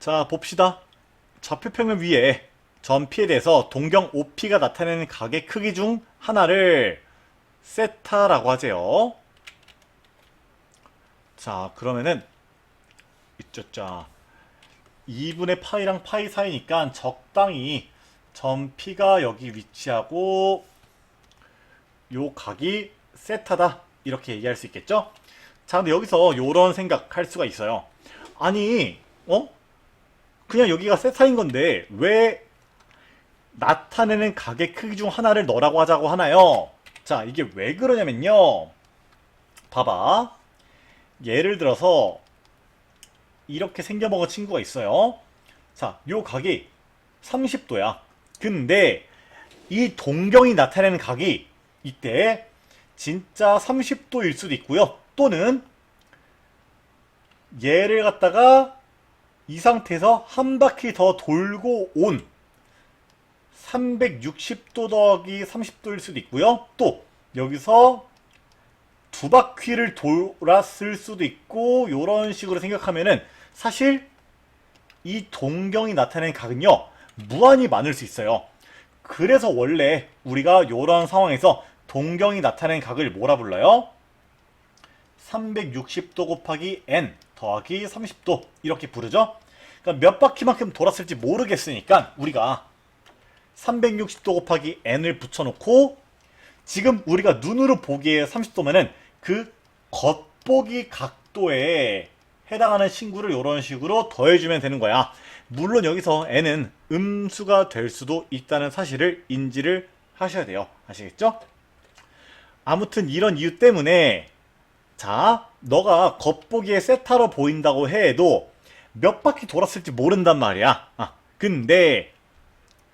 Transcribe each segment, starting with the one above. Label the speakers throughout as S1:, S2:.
S1: 자, 봅시다. 좌표평면 위에 전 P에 대해서 동경 OP가 나타내는 각의 크기 중 하나를 세타라고 하재요. 자, 그러면은 있죠, 자. 2분의 파이랑 파이 사이니까 적당히 전 P가 여기 위치하고 요 각이 세타다 이렇게 얘기할 수 있겠죠? 자, 근데 여기서 요런 생각할 수가 있어요. 아니, 어? 그냥 여기가 세타인 건데 왜 나타내는 각의 크기 중 하나를 너라고 하자고 하나요? 자, 이게 왜 그러냐면요. 봐봐. 예를 들어서 이렇게 생겨먹은 친구가 있어요. 자, 요 각이 30도야. 근데 이 동경이 나타내는 각이 이때 진짜 30도일 수도 있고요. 또는 얘를 갖다가 이 상태에서 한 바퀴 더 돌고 온 360도 더하기 30도일 수도 있고요. 또 여기서 두 바퀴를 돌았을 수도 있고 이런 식으로 생각하면은 사실 이 동경이 나타내는 각은요 무한히 많을 수 있어요. 그래서 원래 우리가 이런 상황에서 동경이 나타내는 각을 뭐라 불러요? 360도 곱하기 n 더하기 30도 이렇게 부르죠. 그러니까 몇 바퀴만큼 돌았을지 모르겠으니까 우리가 360도 곱하기 n을 붙여놓고 지금 우리가 눈으로 보기에 30도면은 그 겉보기 각도에 해당하는 친구를 이런 식으로 더해주면 되는 거야. 물론 여기서 n은 음수가 될 수도 있다는 사실을 인지를 하셔야 돼요. 아시겠죠? 아무튼 이런 이유 때문에 자, 너가 겉보기에 세타로 보인다고 해도 몇 바퀴 돌았을지 모른단 말이야. 아, 근데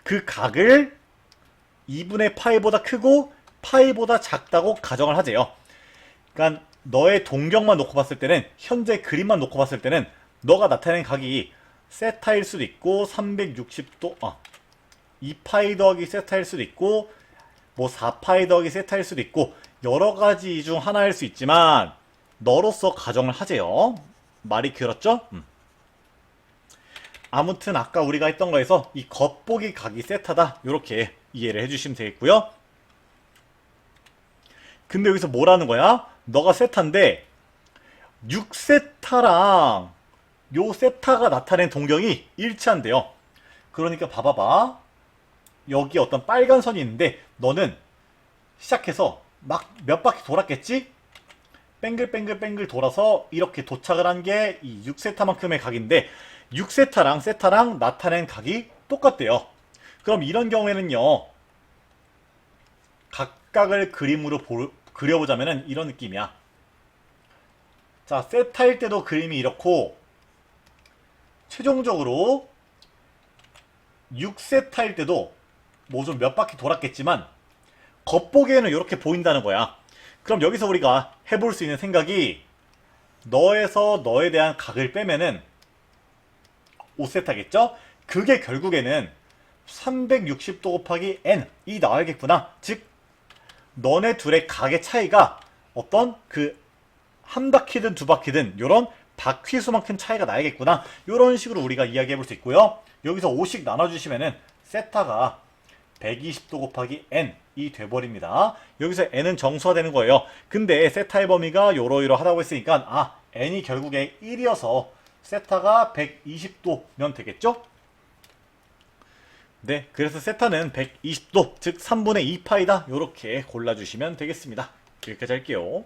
S1: 그 각을 2분의 파이보다 크고 파이보다 작다고 가정을 하재요. 그러니까 너의 동경만 놓고 봤을 때는 현재 그림만 놓고 봤을 때는 너가 나타낸 각이 세타일 수도 있고 360도 아 2파이 더하기 세타일 수도 있고 뭐 4파이 더하기 세타일 수도 있고 여러 가지 중 하나일 수 있지만 너로서 가정을 하재요. 말이 길었죠? 음. 아무튼 아까 우리가 했던 거에서 이 겉보기 각이 세타다 이렇게 이해를 해주시면 되겠고요. 근데 여기서 뭐라는 거야? 너가 세타인데 6세타랑 요 세타가 나타낸 동경이 일치한대요. 그러니까 봐봐봐. 여기 어떤 빨간 선이 있는데 너는 시작해서 막 몇 바퀴 돌았겠지? 뱅글뱅글뱅글 돌아서 이렇게 도착을 한 게 이 6세타만큼의 각인데 6세타랑 세타랑 나타낸 각이 똑같대요. 그럼 이런 경우에는요. 각각을 그림으로 보- 그려보자면은 이런 느낌이야. 자, 세타일 때도 그림이 이렇고 최종적으로 6세타일 때도 뭐 좀 몇 바퀴 돌았겠지만 겉보기에는 이렇게 보인다는 거야. 그럼 여기서 우리가 해볼 수 있는 생각이 너에서 너에 대한 각을 빼면은 5세타겠죠? 그게 결국에는 360도 곱하기 n이 나와야겠구나. 즉 너네 둘의 각의 차이가 어떤 그 한 바퀴든 두 바퀴든 요런 바퀴 수만큼 차이가 나야겠구나. 요런 식으로 우리가 이야기해 볼 수 있고요. 여기서 5씩 나눠주시면은 세타가 120도 곱하기 n이 돼버립니다. 여기서 n은 정수화 되는 거예요. 근데 세타의 범위가 요러이러하다고 했으니까 아 n이 결국에 1이어서 세타가 120도면 되겠죠? 네, 그래서 세타는 120도, 즉 3분의 2파이다. 요렇게 골라주시면 되겠습니다. 여기까지 할게요.